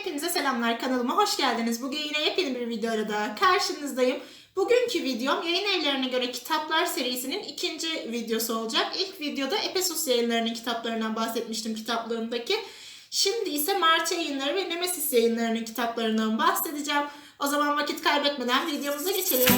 Hepinize selamlar kanalıma hoş geldiniz. Bugün yine yepyeni bir videoyla da karşınızdayım. Bugünkü videom yayın evlerine göre kitaplar serisinin ikinci videosu olacak. İlk videoda Epesus yayınlarının kitaplarından bahsetmiştim kitaplığındaki. Şimdi ise Mart yayınları ve Nemesis yayınlarının kitaplarından bahsedeceğim. O zaman vakit kaybetmeden videomuza geçelim.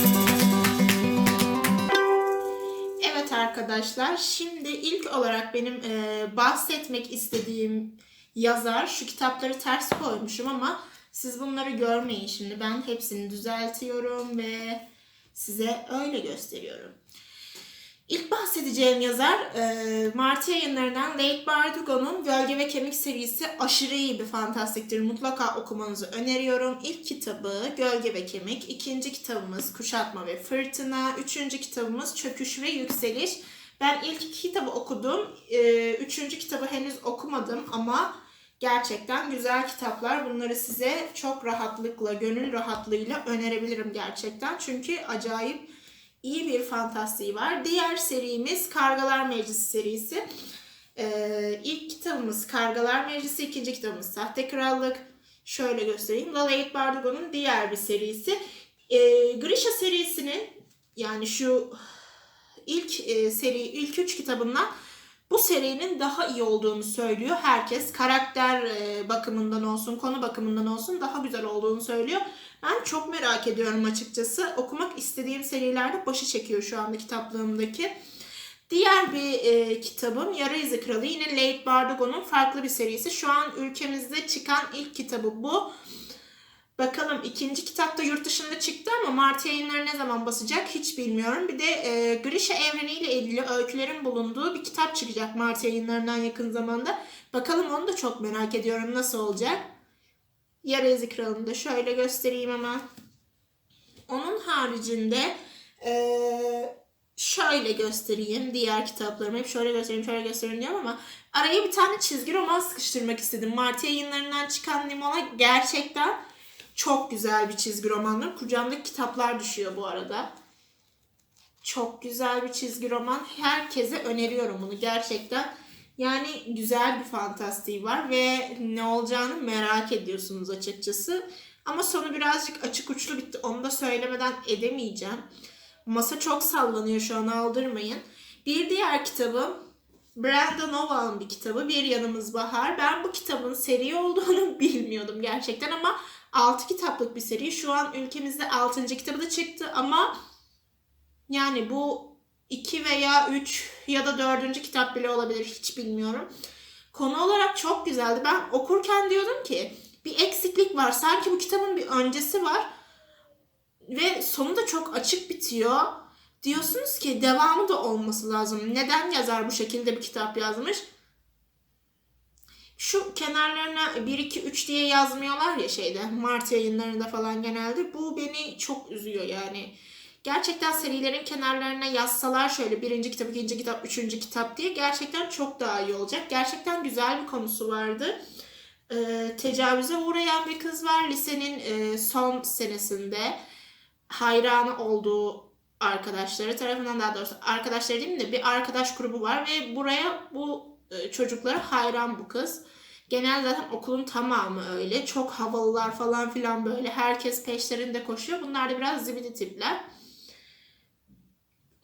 Evet arkadaşlar şimdi ilk olarak benim e, bahsetmek istediğim yazar şu kitapları ters koymuşum ama siz bunları görmeyin şimdi ben hepsini düzeltiyorum ve size öyle gösteriyorum. İlk bahsedeceğim yazar e, Marti yayınlarından Late Bardugo'nun Gölge ve Kemik serisi aşırı iyi bir fantastiktir. Mutlaka okumanızı öneriyorum. İlk kitabı Gölge ve Kemik, ikinci kitabımız Kuşatma ve Fırtına, üçüncü kitabımız Çöküş ve Yükseliş. Ben ilk iki kitabı okudum. E, üçüncü kitabı henüz okumadım ama gerçekten güzel kitaplar. Bunları size çok rahatlıkla, gönül rahatlığıyla önerebilirim gerçekten. Çünkü acayip iyi bir fantastiği var. Diğer serimiz Kargalar Meclisi serisi. Ee, ilk kitabımız Kargalar Meclisi, ikinci kitabımız Sahte Krallık. Şöyle göstereyim. Lala Bardugo'nun diğer bir serisi. Ee, Grisha serisinin yani şu ilk e, seri, ilk üç kitabından bu serinin daha iyi olduğunu söylüyor herkes. Karakter e, bakımından olsun, konu bakımından olsun daha güzel olduğunu söylüyor. Ben çok merak ediyorum açıkçası. Okumak istediğim serilerde başı çekiyor şu anda kitaplığımdaki. Diğer bir e, kitabım Yara İzi Kralı. Yine Late Bardugo'nun farklı bir serisi. Şu an ülkemizde çıkan ilk kitabı bu. Bakalım ikinci kitap da yurt dışında çıktı ama Mart yayınları ne zaman basacak hiç bilmiyorum. Bir de e, Grisha evreniyle ilgili öykülerin bulunduğu bir kitap çıkacak Mart yayınlarından yakın zamanda. Bakalım onu da çok merak ediyorum nasıl olacak. Yara İzi Kralı'nı da şöyle göstereyim hemen. Onun haricinde e, şöyle göstereyim diğer kitaplarımı. Hep şöyle göstereyim şöyle göstereyim diyorum ama araya bir tane çizgi roman sıkıştırmak istedim. Mart yayınlarından çıkan Limona gerçekten çok güzel bir çizgi romandır. Kucağımdaki kitaplar düşüyor bu arada. Çok güzel bir çizgi roman. Herkese öneriyorum bunu gerçekten. Yani güzel bir fantastiği var ve ne olacağını merak ediyorsunuz açıkçası. Ama sonu birazcık açık uçlu bitti. Onu da söylemeden edemeyeceğim. Masa çok sallanıyor şu an aldırmayın. Bir diğer kitabım Brandon Oval'ın bir kitabı. Bir Yanımız Bahar. Ben bu kitabın seri olduğunu bilmiyordum gerçekten ama 6 kitaplık bir seri. Şu an ülkemizde 6. kitabı da çıktı ama yani bu 2 veya 3 ya da 4. kitap bile olabilir hiç bilmiyorum. Konu olarak çok güzeldi. Ben okurken diyordum ki bir eksiklik var. Sanki bu kitabın bir öncesi var ve sonu da çok açık bitiyor. Diyorsunuz ki devamı da olması lazım. Neden yazar bu şekilde bir kitap yazmış? Şu kenarlarına 1 2 3 diye yazmıyorlar ya şeyde Mart yayınlarında falan genelde. Bu beni çok üzüyor yani. Gerçekten serilerin kenarlarına yazsalar şöyle birinci kitap, ikinci kitap, üçüncü kitap diye gerçekten çok daha iyi olacak. Gerçekten güzel bir konusu vardı. Ee, tecavüze uğrayan bir kız var lisenin e, son senesinde. Hayranı olduğu arkadaşları tarafından daha doğrusu arkadaşları değil de bir arkadaş grubu var ve buraya bu e, çocuklara hayran bu kız. Genel zaten okulun tamamı öyle. Çok havalılar falan filan böyle. Herkes peşlerinde koşuyor. Bunlar da biraz zibidi tipler.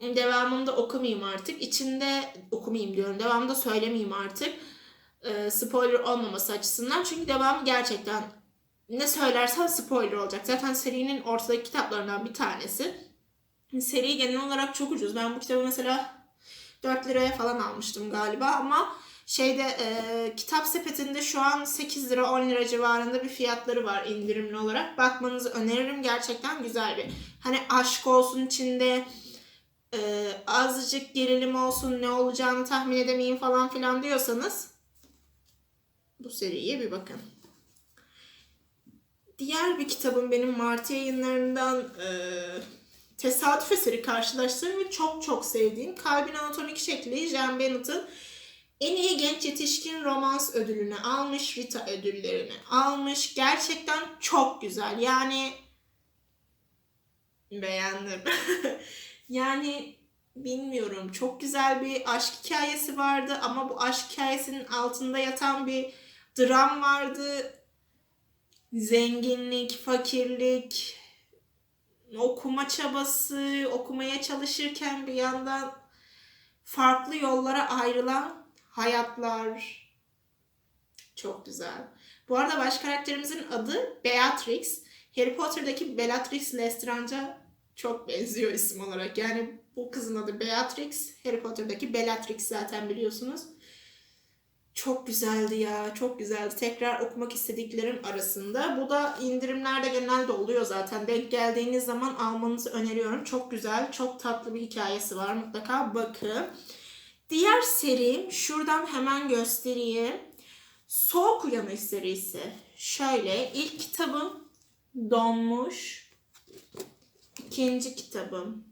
Devamını da okumayayım artık. İçinde okumayayım diyorum. Devamını da söylemeyeyim artık. E, spoiler olmaması açısından. Çünkü devamı gerçekten ne söylersen spoiler olacak. Zaten serinin ortadaki kitaplarından bir tanesi. Seri genel olarak çok ucuz. Ben bu kitabı mesela 4 liraya falan almıştım galiba ama şeyde e, kitap sepetinde şu an 8 lira 10 lira civarında bir fiyatları var indirimli olarak. Bakmanızı öneririm. Gerçekten güzel bir. Hani aşk olsun içinde e, azıcık gerilim olsun ne olacağını tahmin edemeyim falan filan diyorsanız bu seriye bir bakın. Diğer bir kitabım benim Mart yayınlarından e, tesadüf eseri karşılaştığım ve çok çok sevdiğim Kalbin Anatomik Şekli Jean Bennett'ın en iyi genç yetişkin romans ödülünü almış, Rita ödüllerini almış. Gerçekten çok güzel. Yani beğendim. yani bilmiyorum çok güzel bir aşk hikayesi vardı ama bu aşk hikayesinin altında yatan bir dram vardı. zenginlik, fakirlik, okuma çabası, okumaya çalışırken bir yandan farklı yollara ayrılan hayatlar. Çok güzel. Bu arada baş karakterimizin adı Beatrix. Harry Potter'daki Bellatrix Lestrange'a çok benziyor isim olarak. Yani bu kızın adı Beatrix. Harry Potter'daki Bellatrix zaten biliyorsunuz. Çok güzeldi ya. Çok güzeldi. Tekrar okumak istediklerim arasında. Bu da indirimlerde genelde oluyor zaten. Denk geldiğiniz zaman almanızı öneriyorum. Çok güzel, çok tatlı bir hikayesi var. Mutlaka bakın. Diğer serim şuradan hemen göstereyim. Soğuk Uyanış serisi. Şöyle ilk kitabım Donmuş. İkinci kitabım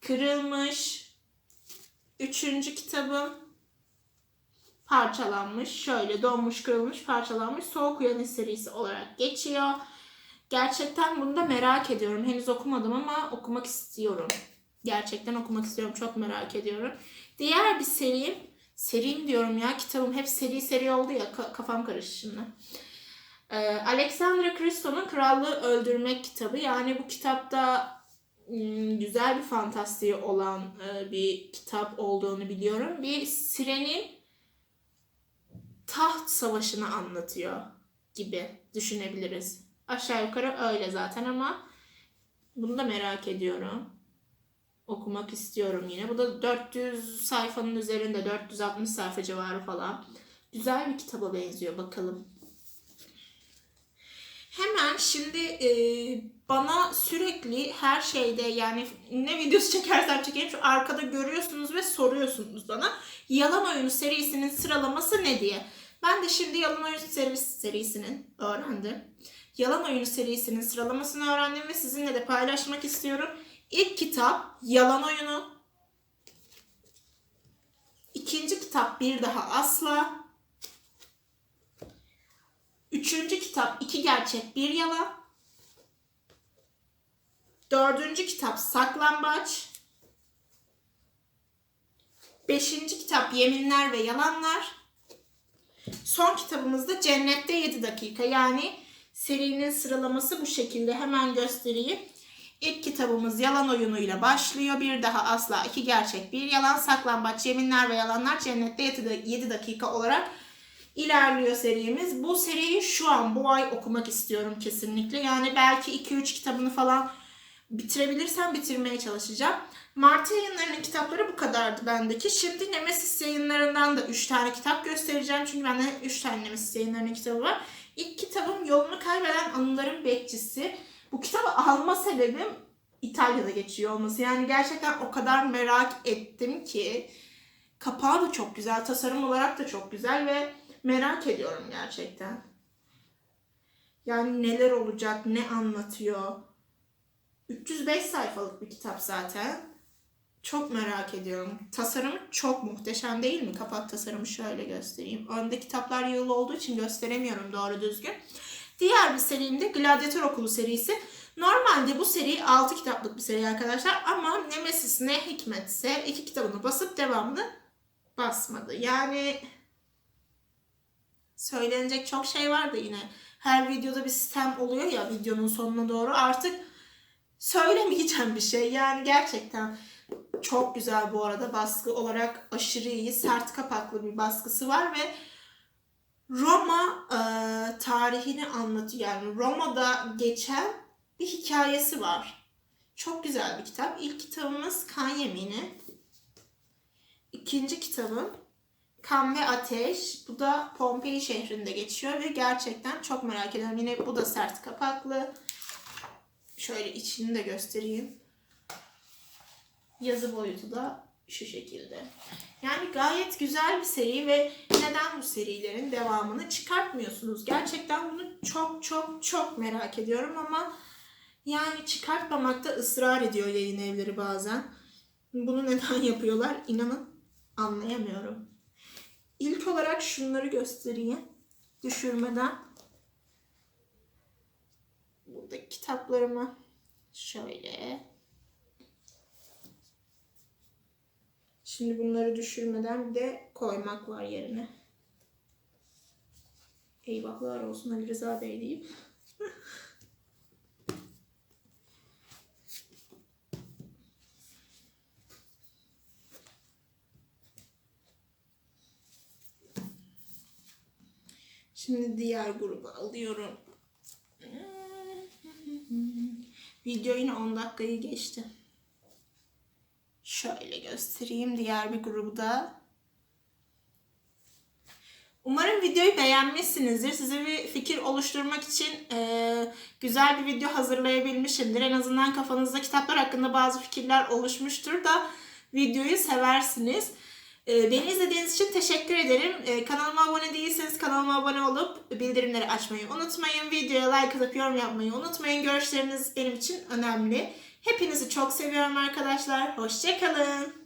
Kırılmış. Üçüncü kitabım parçalanmış. Şöyle donmuş, kırılmış, parçalanmış. Soğuk Uyanış serisi olarak geçiyor. Gerçekten bunu da merak ediyorum. Henüz okumadım ama okumak istiyorum. Gerçekten okumak istiyorum. Çok merak ediyorum. Diğer bir serim, serim diyorum ya kitabım hep seri seri oldu ya ka- kafam karıştı şimdi. Ee, Alexandra Christo'nun Krallığı Öldürmek kitabı. Yani bu kitapta ım, güzel bir fantastiği olan e, bir kitap olduğunu biliyorum. Bir sirenin taht savaşını anlatıyor gibi düşünebiliriz. Aşağı yukarı öyle zaten ama bunu da merak ediyorum. Okumak istiyorum yine. Bu da 400 sayfanın üzerinde 460 sayfa civarı falan. Güzel bir kitaba benziyor bakalım. Hemen şimdi e, bana sürekli her şeyde yani ne videosu çekersem çekeyim şu arkada görüyorsunuz ve soruyorsunuz bana. Yalan Oyunu serisinin sıralaması ne diye. Ben de şimdi Yalan Oyunu serisi, serisinin öğrendim. Yalan Oyunu serisinin sıralamasını öğrendim ve sizinle de paylaşmak istiyorum. İlk kitap Yalan Oyunu. İkinci kitap Bir Daha Asla. Üçüncü kitap iki gerçek bir yalan. Dördüncü kitap saklambaç. Beşinci kitap yeminler ve yalanlar. Son kitabımız da Cennette 7 dakika. Yani serinin sıralaması bu şekilde hemen göstereyim. İlk kitabımız yalan oyunuyla başlıyor. Bir daha asla iki gerçek bir yalan saklambaç yeminler ve yalanlar Cennette 7 dakika olarak ilerliyor serimiz. Bu seriyi şu an bu ay okumak istiyorum kesinlikle. Yani belki 2-3 kitabını falan bitirebilirsem bitirmeye çalışacağım. Mart yayınlarının kitapları bu kadardı bendeki. Şimdi Nemesis yayınlarından da 3 tane kitap göstereceğim. Çünkü bende 3 tane Nemesis yayınlarının kitabı var. İlk kitabım Yolunu Kaybeden Anıların Bekçisi. Bu kitabı alma sebebim İtalya'da geçiyor olması. Yani gerçekten o kadar merak ettim ki kapağı da çok güzel, tasarım olarak da çok güzel ve merak ediyorum gerçekten. Yani neler olacak, ne anlatıyor. 305 sayfalık bir kitap zaten. Çok merak ediyorum. Tasarımı çok muhteşem değil mi? Kapak tasarımı şöyle göstereyim. Önde kitaplar yığılı olduğu için gösteremiyorum doğru düzgün. Diğer bir serim de Gladyatör Okulu serisi. Normalde bu seri 6 kitaplık bir seri arkadaşlar ama Nemesis ne hikmetse iki kitabını basıp devamını basmadı. Yani söylenecek çok şey var da yine her videoda bir sistem oluyor ya videonun sonuna doğru artık söylemeyeceğim bir şey. Yani gerçekten çok güzel bu arada baskı olarak aşırı iyi sert kapaklı bir baskısı var ve Roma e, tarihini anlatıyor. Yani Roma'da geçen bir hikayesi var. Çok güzel bir kitap. İlk kitabımız Kan Yemini. İkinci kitabım Kan ve Ateş. Bu da Pompei şehrinde geçiyor ve gerçekten çok merak ediyorum. Yine bu da sert kapaklı. Şöyle içini de göstereyim. Yazı boyutu da şu şekilde. Yani gayet güzel bir seri ve neden bu serilerin devamını çıkartmıyorsunuz? Gerçekten bunu çok çok çok merak ediyorum ama yani çıkartmamakta ısrar ediyor yayın evleri bazen. Bunu neden yapıyorlar? İnanın anlayamıyorum. İlk olarak şunları göstereyim. Düşürmeden. Buradaki kitaplarımı şöyle. Şimdi bunları düşürmeden bir de koymak var yerine. Eyvahlar olsun Ali Rıza Bey diyeyim. Şimdi diğer grubu alıyorum. Video yine 10 dakikayı geçti. Şöyle göstereyim diğer bir grubu. Umarım videoyu beğenmişsinizdir. Size bir fikir oluşturmak için eee, güzel bir video hazırlayabilmişimdir. En azından kafanızda kitaplar hakkında bazı fikirler oluşmuştur da videoyu seversiniz. Eee, beni izlediğiniz için teşekkür ederim. Eee, kanalıma abone değilseniz kanalıma abone olup bildirimleri açmayı unutmayın. Videoya like atıp yorum yapmayı unutmayın. Görüşleriniz benim için önemli. Hepinizi çok seviyorum arkadaşlar. Hoşçakalın.